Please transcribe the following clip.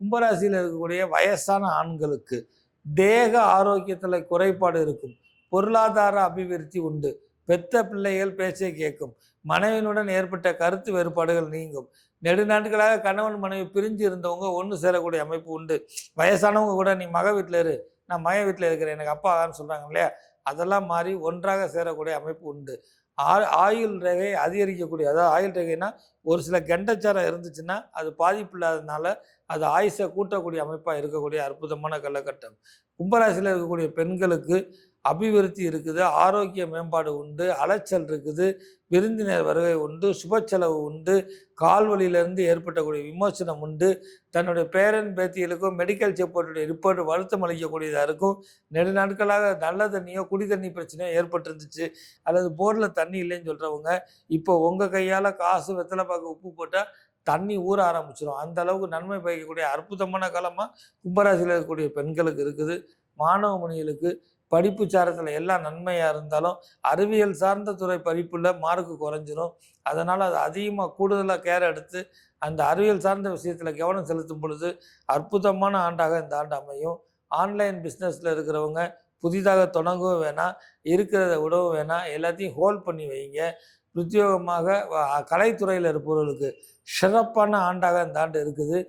கும்பராசியில் இருக்கக்கூடிய வயசான ஆண்களுக்கு தேக ஆரோக்கியத்தில் குறைபாடு இருக்கும். பொருளாதார அபிவிருத்தி உண்டு. பெத்த பிள்ளைகள் பேச்சை கேட்கும் மனைவியினுடன் ஏற்பட்ட கருத்து வேறுபாடுகள் நீங்கும். நெடுநாட்களாக கணவன் மனைவி பிரிஞ்சு இருந்தவங்க ஒன்று சேரக்கூடிய அமைப்பு உண்டு. வயசானவங்க கூட நீ மக வீட்டில் இரு. நான் மக வீட்டில் இருக்கிறேன். எனக்கு அப்பா ஆகான்னு சொல்கிறாங்க இல்லையா? அதெல்லாம் மாறி ஒன்றாக சேரக்கூடிய அமைப்பு உண்டு. ஆ ஆயுள் ரேகை அதிகரிக்கக்கூடிய அதாவது ஆயுள் ரேகைனா ஒரு சில கெண்டச்சாரம் இருந்துச்சுன்னா அது பாதிப்பு இல்லாததுனால அது ஆயுசை கூட்டக்கூடிய அமைப்பாக இருக்கக்கூடிய அற்புதமான காலகட்டம். கும்பராசியில் இருக்கக்கூடிய பெண்களுக்கு அபிவிருத்தி இருக்குது ஆரோக்கிய மேம்பாடு உண்டு அலைச்சல் இருக்குது விருந்தினர் வருகை உண்டு சுப செலவு உண்டு கால்வழியிலிருந்து ஏற்பட்டக்கூடிய விமோசனம் உண்டு. தன்னுடைய பேரன் பேத்திகளுக்கும் மெடிக்கல் செப்போர்ட்டுடைய ரிப்போர்ட் வருத்தம் அளிக்கக்கூடியதாக இருக்கும். நெடு நாட்களாக நல்ல தண்ணியோ குடி தண்ணி பிரச்சனையோ ஏற்பட்டிருந்துச்சு. அல்லது போரில் தண்ணி இல்லைன்னு சொல்கிறவங்க இப்போ உங்கள் கையால் காசு வெத்தலை பார்க்க உப்பு போட்டால் தண்ணி ஊற ஆரம்பிச்சிடும் அந்த அளவுக்கு நன்மை பயக்கக்கூடிய அற்புதமான காலமாக கும்பராசியில் இருக்கக்கூடிய பெண்களுக்கு இருக்குது. மாணவ மணிகளுக்கு படிப்பு சாரத்தில் எல்லா நன்மையாக இருந்தாலும் அறிவியல் சார்ந்த துறை படிப்பில் மார்க்கு குறைஞ்சிரும். அதனால் அது அதிகமாக கூடுதலாக கேர் எடுத்து அந்த அறிவியல் சார்ந்த விஷயத்தில் கவனம் செலுத்தும் பொழுது அற்புதமான ஆண்டாக இந்த ஆண்டு அமையும். ஆன்லைன் பிஸ்னஸில் இருக்கிறவங்க புதிதாக தொடங்கவும் வேணாம் இருக்கிறத விடவும் வேணாம் எல்லாத்தையும் ஹோல்ட் பண்ணி வைங்க. உத்தியோகமாக கலைத்துறையில் இருப்பவர்களுக்கு சிறப்பான ஆண்டாக இந்த ஆண்டு இருக்குது.